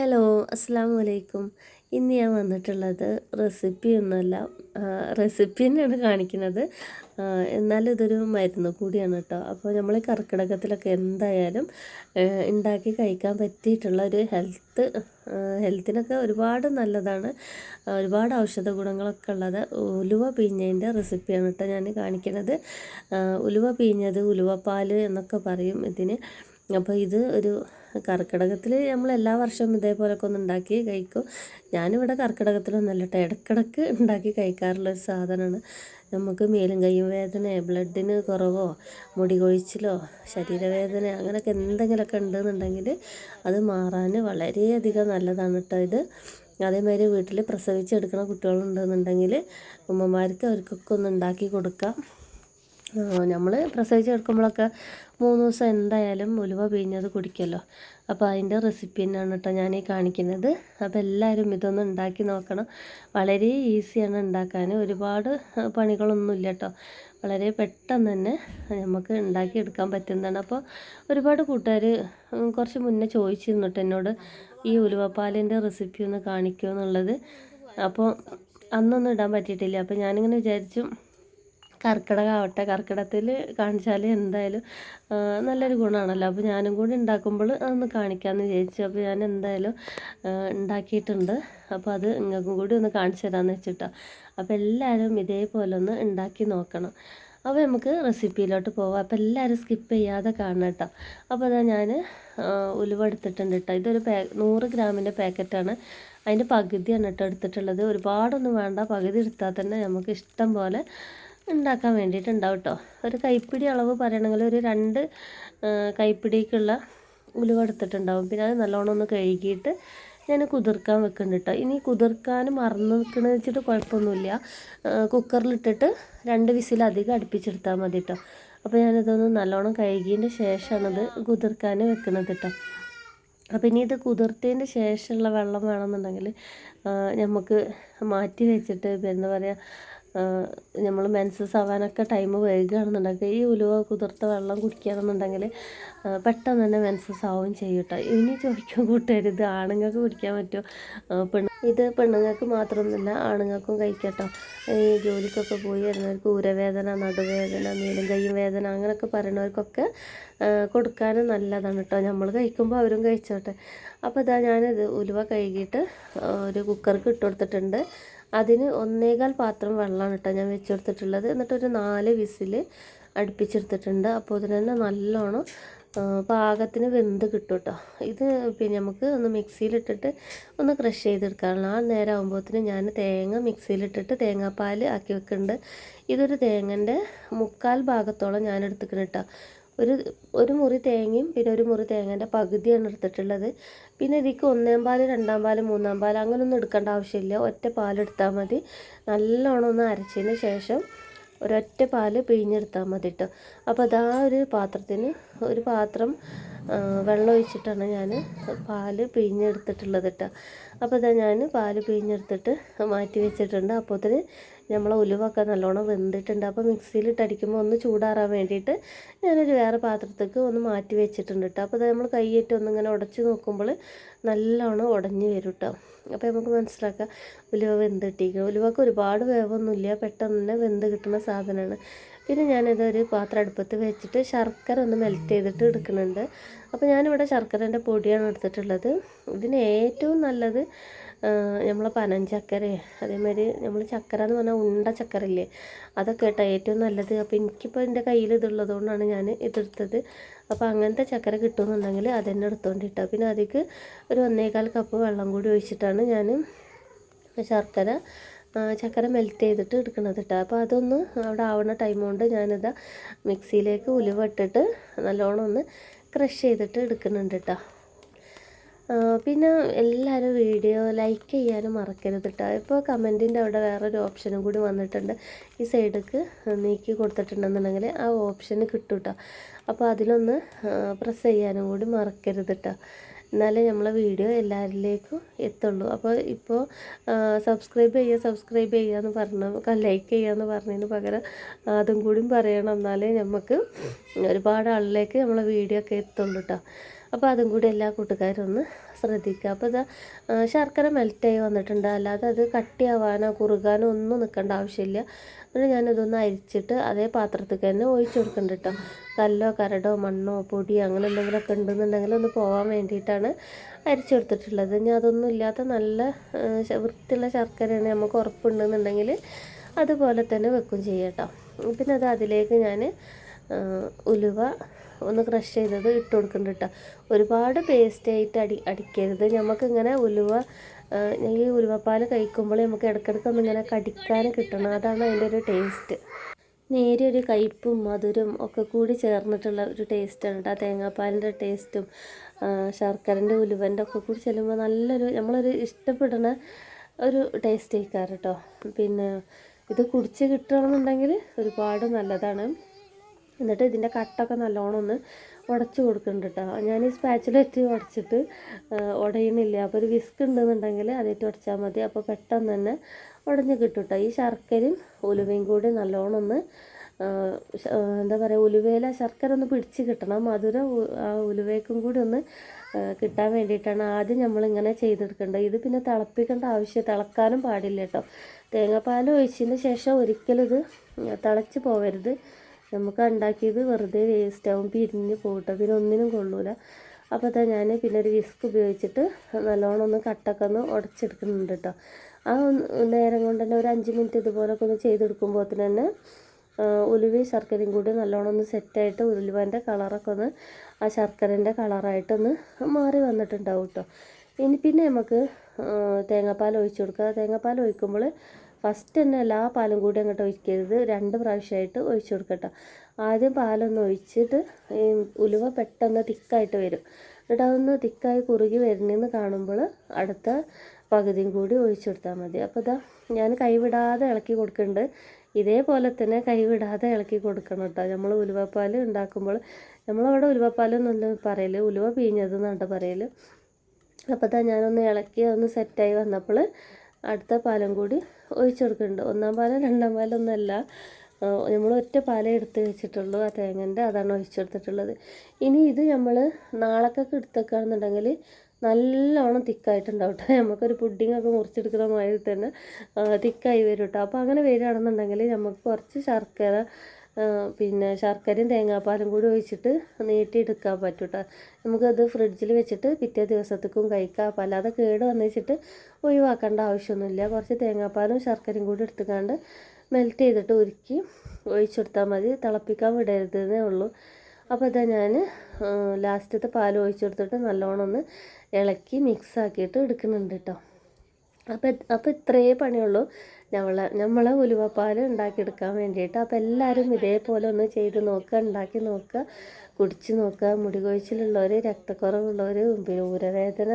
Hello അസ്സാം വലൈക്കും ഇന്ന് ഞാൻ വന്നിട്ടുള്ളത് റെസിപ്പി ഒന്നുമല്ല റെസിപ്പി തന്നെയാണ് കാണിക്കുന്നത്. എന്നാലും ഇതൊരു മരുന്ന് കൂടിയാണ് കേട്ടോ. അപ്പോൾ നമ്മൾ കർക്കിടകത്തിലൊക്കെ എന്തായാലും ഉണ്ടാക്കി കഴിക്കാൻ പറ്റിയിട്ടുള്ള ഒരു ഹെൽത്ത് ഹെൽത്തിനൊക്കെ ഒരുപാട് നല്ലതാണ്. ഒരുപാട് ഔഷധ ഗുണങ്ങളൊക്കെ ഉള്ളത് ഉലുവ പീഞ്ഞതിന്റെ റെസിപ്പിയാണ് കേട്ടോ ഞാൻ കാണിക്കുന്നത്. ഉലുവ പീഞ്ഞത് ഉലുവപ്പാൽ എന്നൊക്കെ പറയും ഇതിന്. അപ്പോൾ ഇത് ഒരു കർക്കിടകത്തിൽ നമ്മൾ എല്ലാ വർഷവും ഇതേപോലൊക്കെ ഒന്ന് ഉണ്ടാക്കി കഴിക്കും. ഞാനിവിടെ കർക്കിടകത്തിലൊന്നല്ല കേട്ടോ. ഇടക്കിടക്ക് ഉണ്ടാക്കി കഴിക്കാറുള്ള ഒരു സാധനമാണ്. നമുക്ക് മേലും കൈയും വേദന ബ്ലഡിന് കുറവോ മുടി കൊഴിച്ചിലോ ശരീരവേദന അങ്ങനെയൊക്കെ എന്തെങ്കിലുമൊക്കെ ഉണ്ടെന്നുണ്ടെങ്കിൽ അത് മാറാൻ വളരെയധികം നല്ലതാണ് കേട്ടോ ഇത്. അതേമാതിരി വീട്ടിൽ പ്രസവിച്ചെടുക്കുന്ന കുട്ടികളുണ്ടെന്നുണ്ടെങ്കിൽ ഉമ്മമാർക്ക് അവർക്കൊക്കെ ഒന്ന് ഉണ്ടാക്കി കൊടുക്കാം. നമ്മൾ പ്രസവിച്ച് കിടക്കുമ്പോഴൊക്കെ മൂന്ന് ദിവസം എന്തായാലും ഉലുവ പിഴിഞ്ഞത് കുടിക്കുമല്ലോ അപ്പോൾ അതിന്റെ റെസിപ്പി തന്നെയാണ് കേട്ടോ ഞാൻ ഈ കാണിക്കുന്നത്. അപ്പോൾ എല്ലാവരും ഇതൊന്ന് ഉണ്ടാക്കി നോക്കണം. വളരെ ഈസിയാണ് ഉണ്ടാക്കാൻ ഒരുപാട് പണികളൊന്നുമില്ല കേട്ടോ വളരെ പെട്ടെന്ന് തന്നെ നമുക്ക് ഉണ്ടാക്കിയെടുക്കാൻ പറ്റുന്നതാണ്. അപ്പോൾ ഒരുപാട് കൂട്ടുകാർ കുറച്ച് മുന്നേ ചോദിച്ചിരുന്നു എന്നോട് ഈ ഉലുവപ്പാലിന്റെ റെസിപ്പി ഒന്ന് കാണിക്കുമോ എന്നുള്ളത്. അപ്പോൾ അന്നൊന്നും ഇടാൻ പറ്റിയിട്ടില്ല. അപ്പോൾ ഞാനിങ്ങനെ വിചാരിച്ചു കർക്കിടകമാവട്ടെ കർക്കിടകത്തിൽ കാണിച്ചാൽ എന്തായാലും നല്ലൊരു ഗുണമാണല്ലോ. അപ്പോൾ ഞാനും കൂടി ഉണ്ടാക്കുമ്പോൾ അതൊന്ന് കാണിക്കാമെന്ന് വിചാരിച്ചു. അപ്പോൾ ഞാൻ എന്തായാലും ഉണ്ടാക്കിയിട്ടുണ്ട്. അപ്പോൾ അത് നിങ്ങൾക്കും കൂടി ഒന്ന് കാണിച്ചു തരാമെന്ന് വെച്ചിട്ടാണ് അപ്പോൾ എല്ലാവരും ഇതേപോലെ ഒന്ന് ഉണ്ടാക്കി നോക്കണം. അപ്പോൾ നമുക്ക് റെസിപ്പിയിലോട്ട് പോവാം. അപ്പോൾ എല്ലാവരും സ്കിപ്പ് ചെയ്യാതെ കാണണം കേട്ടോ. അപ്പോൾ അതാ ഞാൻ ഉലുവ എടുത്തിട്ടുണ്ട് കേട്ടോ. ഇതൊരു പാ നൂറ് ഗ്രാമിന്റെ പാക്കറ്റാണ്. അതിന്റെ പകുതിയാണ് കേട്ടോ എടുത്തിട്ടുള്ളത്. ഒരുപാടൊന്നും വേണ്ട. പകുതി എടുത്താൽ തന്നെ നമുക്ക് ഇഷ്ടം പോലെ ഉണ്ടാക്കാൻ വേണ്ടിയിട്ടുണ്ടാവും കേട്ടോ ഒരു കൈപ്പിടി അളവ് പറയണമെങ്കിൽ ഒരു രണ്ട് കൈപ്പിടിക്കുള്ള ഉലുവ എടുത്തിട്ടുണ്ടാവും. പിന്നെ അത് നല്ലോണം ഒന്ന് കഴുകിയിട്ട് ഞാൻ കുതിർക്കാൻ വെക്കുന്നുണ്ട് കേട്ടോ ഇനി കുതിർക്കാൻ മറന്നു വെക്കണമെന്ന് വെച്ചിട്ട് കുഴപ്പമൊന്നുമില്ല. കുക്കറിലിട്ടിട്ട് രണ്ട് വിസിലധികം അടുപ്പിച്ചെടുത്താൽ മതി കേട്ടോ അപ്പോൾ ഞാനിതൊന്ന് നല്ലോണം കഴുകിയതിന്റെ ശേഷമാണത് കുതിർക്കാൻ വെക്കുന്നത് കേട്ടോ അപ്പോൾ ഇനി ഇത് കുതിർത്തതിന്റെ ശേഷമുള്ള വെള്ളം വേണമെന്നുണ്ടെങ്കിൽ നമുക്ക് മാറ്റി വെച്ചിട്ട് എന്താ പറയുക നമ്മൾ മെൻസസ് ആവാനൊക്കെ ടൈം വൈകുകയാണെന്നുണ്ടെങ്കിൽ ഈ ഉലുവ കുതിർത്ത വെള്ളം കുടിക്കുകയാണെന്നുണ്ടെങ്കിൽ പെട്ടെന്ന് തന്നെ മെൻസസ് ആവുകയും ചെയ്യും ഇനി ചോദിക്കാൻ കൂട്ടരുത് ആണുങ്ങൾക്ക് കുടിക്കാൻ പറ്റുമോ പെണ്ണു ഇത് പെണ്ണുങ്ങൾക്ക് മാത്രമൊന്നുമില്ല ആണുങ്ങൾക്കും കഴിക്കട്ടോ ഈ ജോലിക്കൊക്കെ പോയി വരുന്നവർക്ക് ഊരവേദന നടുവേദന നീലും കൈയും വേദന അങ്ങനെയൊക്കെ പറയുന്നവർക്കൊക്കെ കൊടുക്കാനും നല്ലതാണ് കേട്ടോ നമ്മൾ കഴിക്കുമ്പോൾ അവരും കഴിച്ചോട്ടെ. അപ്പോൾ ഇതാ ഞാനിത് ഉലുവ കഴുകിയിട്ട് ഒരു കുക്കർക്ക് ഇട്ട് കൊടുത്തിട്ടുണ്ട്. അതിന് ഒന്നേകാൽ പാത്രം വെള്ളമാണ് കേട്ടോ ഞാൻ വെച്ചെടുത്തിട്ടുള്ളത്. എന്നിട്ടൊരു നാല് വിസിൽ അടുപ്പിച്ചെടുത്തിട്ടുണ്ട്. അപ്പോൾ ഇതിന് തന്നെ നല്ലോണം പാകത്തിന് വെന്ത് കിട്ടും കേട്ടോ. ഇത് പിന്നെ നമുക്ക് ഒന്ന് മിക്സിയിലിട്ടിട്ട് ഒന്ന് ക്രഷ് ചെയ്തെടുക്കാനുള്ള ആ നേരം ആകുമ്പോഴത്തേന് ഞാൻ തേങ്ങ മിക്സിയിലിട്ടിട്ട് തേങ്ങാപ്പാൽ ആക്കി വെക്കുന്നുണ്ട്. ഇതൊരു തേങ്ങന്റെ മുക്കാൽ ഭാഗത്തോളം ഞാൻ എടുത്തിക്കണം കേട്ടോ. ഒരു ഒരു മുറി തേങ്ങയും പിന്നെ ഒരു മുറി തേങ്ങേന്റെ പകുതിയാണ് എടുത്തിട്ടുള്ളത്. പിന്നെ ഇതിക്ക് ഒന്നാം പാൽ രണ്ടാം പാൽ മൂന്നാം പാൽ അങ്ങനെയൊന്നും എടുക്കേണ്ട ആവശ്യമില്ല. ഒറ്റ പാലെടുത്താൽ മതി. നല്ലോണം ഒന്ന് അരച്ചതിന് ശേഷം ഒരൊറ്റ പാൽ പിഴിഞ്ഞെടുത്താൽ മതി കേട്ടോ അപ്പോൾ അതാ ഒരു പാത്രത്തിന് ഒരു പാത്രം വെള്ളം ഒഴിച്ചിട്ടാണ് ഞാൻ പാൽ പിഴിഞ്ഞെടുത്തിട്ടുള്ളത് കേട്ടോ അപ്പോൾ ഇതാ ഞാൻ പാൽ പിഴിഞ്ഞെടുത്തിട്ട് മാറ്റി വെച്ചിട്ടുണ്ട്. അപ്പോഴത്തേന് നമ്മളെ ഉലുവൊക്കെ നല്ലോണം വെന്തിട്ടുണ്ട്. അപ്പോൾ മിക്സിയിലിട്ട് അടിക്കുമ്പോൾ ഒന്ന് ചൂടാറാൻ വേണ്ടിയിട്ട് ഞാനൊരു വേറെ പാത്രത്തേക്ക് ഒന്ന് മാറ്റി വെച്ചിട്ടുണ്ട് കേട്ടോ അപ്പോൾ നമ്മൾ കൈയിട്ട് ഒന്നിങ്ങനെ ഉടച്ച് നോക്കുമ്പോൾ നല്ലോണം ഉടഞ്ഞു വരും കേട്ടോ അപ്പോൾ നമുക്ക് മനസ്സിലാക്കാം ഉലുവ വെന്തിട്ടിരിക്കുക ഉലുവക്ക് ഒരുപാട് വേവൊന്നുമില്ല. പെട്ടെന്ന് തന്നെ വെന്ത് കിട്ടുന്ന സാധനമാണ്. പിന്നെ ഞാനിതൊരു പാത്രം അടുപ്പത്ത് വെച്ചിട്ട് ശർക്കര ഒന്ന് മെൽറ്റ് ചെയ്തിട്ട് എടുക്കുന്നുണ്ട്. അപ്പോൾ ഞാനിവിടെ ശർക്കരേന്റെ പൊടിയാണ് എടുത്തിട്ടുള്ളത്. ഇതിന് ഏറ്റവും നല്ലത് നമ്മൾ പനഞ്ചക്കര അതേമാതിരി നമ്മൾ ചക്കര എന്ന് പറഞ്ഞാൽ ഉണ്ട ചക്കര ഇല്ലേ അതൊക്കെ കേട്ടോ ഏറ്റവും നല്ലത്. അപ്പോൾ എനിക്കിപ്പോൾ എന്റെ കയ്യിൽ ഇതുള്ളത് കൊണ്ടാണ് ഞാൻ ഇതെടുത്തത്. അപ്പോൾ അങ്ങനത്തെ ചക്കര കിട്ടുമെന്നുണ്ടെങ്കിൽ അതെന്നെ എടുത്തുകൊണ്ടിട്ടോ പിന്നെ അതിക്ക് ഒരു ഒന്നേകാൽ കപ്പ് വെള്ളം കൂടി ഒഴിച്ചിട്ടാണ് ഞാൻ ശർക്കര ചക്കര മെൽറ്റ് ചെയ്തിട്ട് എടുക്കണത് കേട്ടോ. അപ്പോൾ അതൊന്ന് അവിടെ ആവുന്ന ടൈം കൊണ്ട് ഞാനിതാ മിക്സിയിലേക്ക് ഉലുവ ഇട്ടിട്ട് നല്ലോണം ഒന്ന് ക്രഷ് ചെയ്തിട്ട് എടുക്കുന്നുണ്ട് കേട്ടോ പിന്നെ എല്ലാവരും വീഡിയോ ലൈക്ക് ചെയ്യാനും മറക്കരുത് കേട്ടോ ഇപ്പോൾ കമന്റിന്റെ അവിടെ വേറൊരു ഓപ്ഷനും കൂടി വന്നിട്ടുണ്ട്. ഈ സൈഡിലേക്ക് നീക്കി കൊടുത്തിട്ടുണ്ടെന്നുണ്ടെങ്കിൽ ആ ഓപ്ഷന് കിട്ടും കേട്ടോ അപ്പോൾ അതിലൊന്ന് പ്രസ് ചെയ്യാനും കൂടി മറക്കരുത് കേട്ടോ എന്നാലേ നമ്മളെ വീഡിയോ എല്ലാവരിലേക്കും എത്തുള്ളൂ. അപ്പോൾ ഇപ്പോൾ സബ്സ്ക്രൈബ് ചെയ്യുക സബ്സ്ക്രൈബ് ചെയ്യുക എന്ന് പറഞ്ഞ ലൈക്ക് ചെയ്യുക എന്ന് പറഞ്ഞതിന് പകരം അതും കൂടി പറയണം. എന്നാലേ നമുക്ക് ഒരുപാട് ആളിലേക്ക് നമ്മളെ വീഡിയോ ഒക്കെ എത്തുള്ളൂ കേട്ടോ അപ്പോൾ അതും കൂടി എല്ലാ കൂട്ടുകാരും ഒന്ന് ശ്രദ്ധിക്കുക. അപ്പോൾ ഇത് ശർക്കര മെൽറ്റായി വന്നിട്ടുണ്ട്. അല്ലാതെ അത് കട്ടിയാവാനോ കുറുകാനോ ഒന്നും നിൽക്കേണ്ട ആവശ്യമില്ല. എന്നിട്ട് ഞാനിതൊന്ന് അരിച്ചിട്ട് അതേ പാത്രത്തിൽ തന്നെ ഒഴിച്ചു കൊടുക്കുന്നുണ്ട് കേട്ടോ കല്ലോ കരടോ മണ്ണോ പൊടി അങ്ങനെ എന്തെങ്കിലുമൊക്കെ ഉണ്ടെന്നുണ്ടെങ്കിൽ ഒന്ന് പോകാൻ വേണ്ടിയിട്ടാണ് അരിച്ചു കൊടുത്തിട്ടുള്ളത്. ഇനി അതൊന്നും ഇല്ലാത്ത നല്ല വൃത്തിയുള്ള ശർക്കരയാണ് നമുക്ക് ഉറപ്പുണ്ടെന്നുണ്ടെങ്കിൽ അതുപോലെ തന്നെ വെക്കും ചെയ്യാം കേട്ടോ പിന്നെ അത് അതിലേക്ക് ഞാൻ ഉലുവ ഒന്ന് ക്രഷ് ചെയ്തത് ഇട്ട് കൊടുക്കുന്നുണ്ട് കേട്ടോ ഒരുപാട് പേസ്റ്റായിട്ട് അടി അടിക്കരുത്. നമുക്കിങ്ങനെ ഉലുവ ഈ ഉലുവപ്പാൽ കഴിക്കുമ്പോൾ നമുക്ക് ഇടയ്ക്കിടയ്ക്ക് ഒന്നിങ്ങനെ കടിക്കാൻ കിട്ടണം. അതാണ് അതിന്റെ ഒരു ടേസ്റ്റ് നേരെ ഒരു കയ്പ്പും മധുരം ഒക്കെ കൂടി ചേർന്നിട്ടുള്ള ഒരു ടേസ്റ്റാണ് കേട്ടോ തേങ്ങാപ്പാലിന്റെ ടേസ്റ്റും ശർക്കരന്റെ ഉലുവന്റെ ഒക്കെ കൂടി ചെല്ലുമ്പോൾ നല്ലൊരു നമ്മളൊരു ഇഷ്ടപ്പെടുന്ന ഒരു ടേസ്റ്റ് ആയിക്കാറ് കേട്ടോ പിന്നെ ഇത് കുടിച്ച് കിട്ടുകയാണെന്നുണ്ടെങ്കിൽ ഒരുപാട് നല്ലതാണ്. എന്നിട്ട് ഇതിന്റെ കട്ടൊക്കെ നല്ലോണം ഒന്ന് ഉടച്ച് കൊടുക്കുന്നുണ്ട് കേട്ടോ. ഞാൻ ഈ സ്പാച്ചിലെറ്റ് ഉടച്ചിട്ട് ഉടയണില്ല? അപ്പോൾ ഒരു വിസ്ക് ഉണ്ടെന്നുണ്ടെങ്കിൽ അതേറ്റ് ഉടച്ചാൽ മതി. അപ്പോൾ പെട്ടെന്ന് തന്നെ ഉടഞ്ഞ് കിട്ടും കേട്ടോ. ഈ ശർക്കരയും ഉലുവയും കൂടി നല്ലോണം ഒന്ന് എന്താ പറയുക ഉലുവയില ശർക്കര ഒന്ന് പിടിച്ച് കിട്ടണം. മധുര ആ ഉലുവയ്ക്കും കൂടി ഒന്ന് കിട്ടാൻ വേണ്ടിയിട്ടാണ് ആദ്യം നമ്മളിങ്ങനെ ചെയ്തെടുക്കേണ്ടത്. ഇത് പിന്നെ തിളപ്പിക്കേണ്ട ആവശ്യം തിളക്കാനും പാടില്ല കേട്ടോ. തേങ്ങാപ്പാൽ ഒഴിച്ചതിന് ശേഷം ഒരിക്കലും ഇത് തിളച്ച് പോവരുത്. നമുക്ക് ഉണ്ടാക്കിയത് വെറുതെ വേസ്റ്റ് ആവും. പിരിഞ്ഞ് പോകട്ടെ. പിന്നെ ഒന്നിനും കൊള്ളൂല. അപ്പോൾ തന്നെ ഞാൻ പിന്നെ ഒരു വിസ്ക് ഉപയോഗിച്ചിട്ട് നല്ലോണം ഒന്ന് കട്ടൊക്കെ ഒന്ന് ഉടച്ചെടുക്കുന്നുണ്ട് കേട്ടോ ആ നേരം കൊണ്ട് തന്നെ ഒരു അഞ്ച് മിനിറ്റ് ഇതുപോലൊക്കെ ഒന്ന് ചെയ്തെടുക്കുമ്പോൾ തന്നെ ഉലുവയും ശർക്കരയും കൂടി നല്ലോണം ഒന്ന് സെറ്റായിട്ട് ഉലുവന്റെ കളറൊക്കെ ഒന്ന് ആ ശർക്കരന്റെ കളറായിട്ടൊന്ന് മാറി വന്നിട്ടുണ്ടാവും കേട്ടോ ഇനി പിന്നെ നമുക്ക് തേങ്ങാപ്പാൽ ഒഴിച്ചു കൊടുക്കുക. തേങ്ങാപ്പാൽ ഒഴിക്കുമ്പോൾ ഫസ്റ്റ് തന്നെ എല്ലാ പാലും കൂടി അങ്ങോട്ട് ഒഴിക്കരുത്. രണ്ട് പ്രാവശ്യമായിട്ട് ഒഴിച്ചു കൊടുക്കട്ടോ. ആദ്യം പാലൊന്ന് ഒഴിച്ചിട്ട് ഈ ഉലുവ പെട്ടെന്ന് തിക്കായിട്ട് വരും. എന്നിട്ട് അതൊന്ന് തിക്കായി കുറുകി വരുന്നതെന്ന് കാണുമ്പോൾ അടുത്ത പകുതിയും കൂടി ഒഴിച്ചു കൊടുത്താൽ മതി. അപ്പോൾ ഇതാ ഞാൻ കൈവിടാതെ ഇളക്കി കൊടുക്കുന്നുണ്ട്. ഇതേപോലെ തന്നെ കൈവിടാതെ ഇളക്കി കൊടുക്കണം കേട്ടോ. നമ്മൾ ഉലുവപ്പാൽ ഉണ്ടാക്കുമ്പോൾ നമ്മളവിടെ ഉലുവപ്പാൽ എന്നൊന്നും പറയൽ ഉലുവ പിഴിഞ്ഞത് എന്നാണ് പറയൽ അപ്പോൾ തന്നെ ഞാനൊന്ന് ഇളക്കി ഒന്ന് സെറ്റായി വന്നപ്പോൾ അടുത്ത പാലം കൂടി ഒഴിച്ചു കൊടുക്കുന്നുണ്ട് ഒന്നാം പാല രണ്ടാം പാലൊന്നുമല്ല നമ്മൾ ഒറ്റ പാലേ എടുത്ത് വെച്ചിട്ടുള്ളൂ ആ തേങ്ങന്റെ അതാണ് ഒഴിച്ചു കൊടുത്തിട്ടുള്ളത് ഇനി ഇത് നമ്മൾ നാളക്കൊക്കെ എടുത്തേക്കാണെന്നുണ്ടെങ്കിൽ നല്ലോണം തിക്കായിട്ടുണ്ടാവും കേട്ടോ നമുക്കൊരു പുഡിങ്ങൊക്കെ മുറിച്ചെടുക്കുന്ന മാതിരി തന്നെ തിക്കായി വരും കേട്ടോ അപ്പോൾ അങ്ങനെ വരികയാണെന്നുണ്ടെങ്കിൽ നമുക്ക് കുറച്ച് ശർക്കര പിന്നെ ശർക്കരയും തേങ്ങാപ്പാലും കൂടി ഒഴിച്ചിട്ട് നീട്ടിയെടുക്കാൻ പറ്റും കേട്ടോ നമുക്കത് ഫ്രിഡ്ജിൽ വെച്ചിട്ട് പിറ്റേ ദിവസത്തേക്കും കഴിക്കാം. അപ്പോൾ അല്ലാതെ കേട് വന്നിച്ചിട്ട് ഒഴിവാക്കേണ്ട ആവശ്യമൊന്നുമില്ല. കുറച്ച് തേങ്ങാപ്പാലും ശർക്കരയും കൂടി എടുത്തുകൊണ്ട് മെൽറ്റ് ചെയ്തിട്ട് ഉരുക്കി ഒഴിച്ചെടുത്താൽ മതി. തിളപ്പിക്കാൻ വിടരുതെന്നേ ഉള്ളൂ. അപ്പോൾ ഇതാ ഞാൻ ലാസ്റ്റത്തെ പാൽ ഒഴിച്ചെടുത്തിട്ട് നല്ലോണം ഒന്ന് ഇളക്കി മിക്സ് ആക്കിയിട്ട് എടുക്കുന്നുണ്ട് കേട്ടോ അപ്പോൾ അപ്പോൾ ഇത്രയേ പണിയുള്ളൂ. നമ്മളെ നമ്മളെ ഉലുവപ്പാൽ ഉണ്ടാക്കിയെടുക്കാൻ വേണ്ടിയിട്ട്. അപ്പോൾ എല്ലാവരും ഇതേപോലെ ഒന്ന് ചെയ്ത് നോക്കുക ഉണ്ടാക്കി നോക്കുക കുടിച്ച് നോക്കുക മുടി കൊഴിച്ചിലുള്ളവർ രക്തക്കുറവുള്ളവർ പിന്നെ ഊരവേദന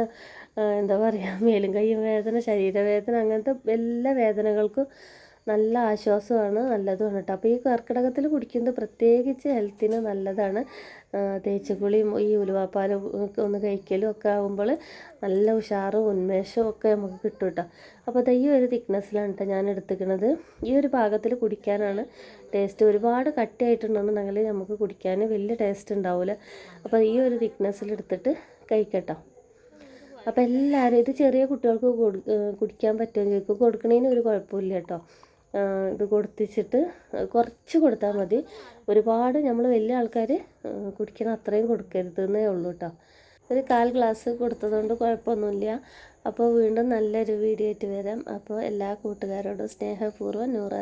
എന്താ പറയുക മേലും കൈയും വേദന ശരീരവേദന അങ്ങനത്തെ എല്ലാ വേദനകൾക്കും നല്ല ആശ്വാസമാണ് നല്ലതുമാണ് കേട്ടോ അപ്പോൾ ഈ കർക്കിടകത്തിൽ കുടിക്കുന്നത് പ്രത്യേകിച്ച് ഹെൽത്തിന് നല്ലതാണ്. തേച്ചുകുളിയും ഈ ഉലുവാപ്പാലും ഒന്ന് കഴിക്കലും ഒക്കെ ആകുമ്പോൾ നല്ല ഉഷാറും ഉന്മേഷവും ഒക്കെ നമുക്ക് കിട്ടും കേട്ടോ അപ്പോൾ അത് ഈ ഒരു തിക്നെസ്സിലാണ് കേട്ടോ ഞാൻ എടുത്തിരിക്കുന്നത് ഈ ഒരു പാകത്തിൽ കുടിക്കാനാണ് ടേസ്റ്റ് ഒരുപാട് കട്ടിയായിട്ടുണ്ടെന്നുണ്ടെങ്കിൽ നമുക്ക് കുടിക്കാൻ വലിയ ടേസ്റ്റ് ഉണ്ടാവില്ല അപ്പോൾ ഈ ഒരു തിക്നെസ്സിൽ എടുത്തിട്ട് കഴിക്കട്ടോ അപ്പോൾ എല്ലാവരും ഇത് ചെറിയ കുട്ടികൾക്ക് കുടിക്കാൻ പറ്റുമെന്ന് ചോദിക്കും കൊടുക്കണതിന് ഒരു കുഴപ്പമില്ല കേട്ടോ ഇത് കൊടുത്തിച്ചിട്ട് കുറച്ച് കൊടുത്താൽ മതി. ഒരുപാട് നമ്മൾ വലിയ ആൾക്കാർ കുടിക്കണം അത്രയും കൊടുക്കരുതെന്നേ ഉള്ളൂ കേട്ടോ ഒരു കാൽ ഗ്ലാസ് കൊടുത്തതുകൊണ്ട് കുഴപ്പമൊന്നുമില്ല. അപ്പോൾ വീണ്ടും നല്ലൊരു വീഡിയോ ആയിട്ട് വരാം. അപ്പോൾ എല്ലാ കൂട്ടുകാരോടും സ്നേഹപൂർവം നൂറാ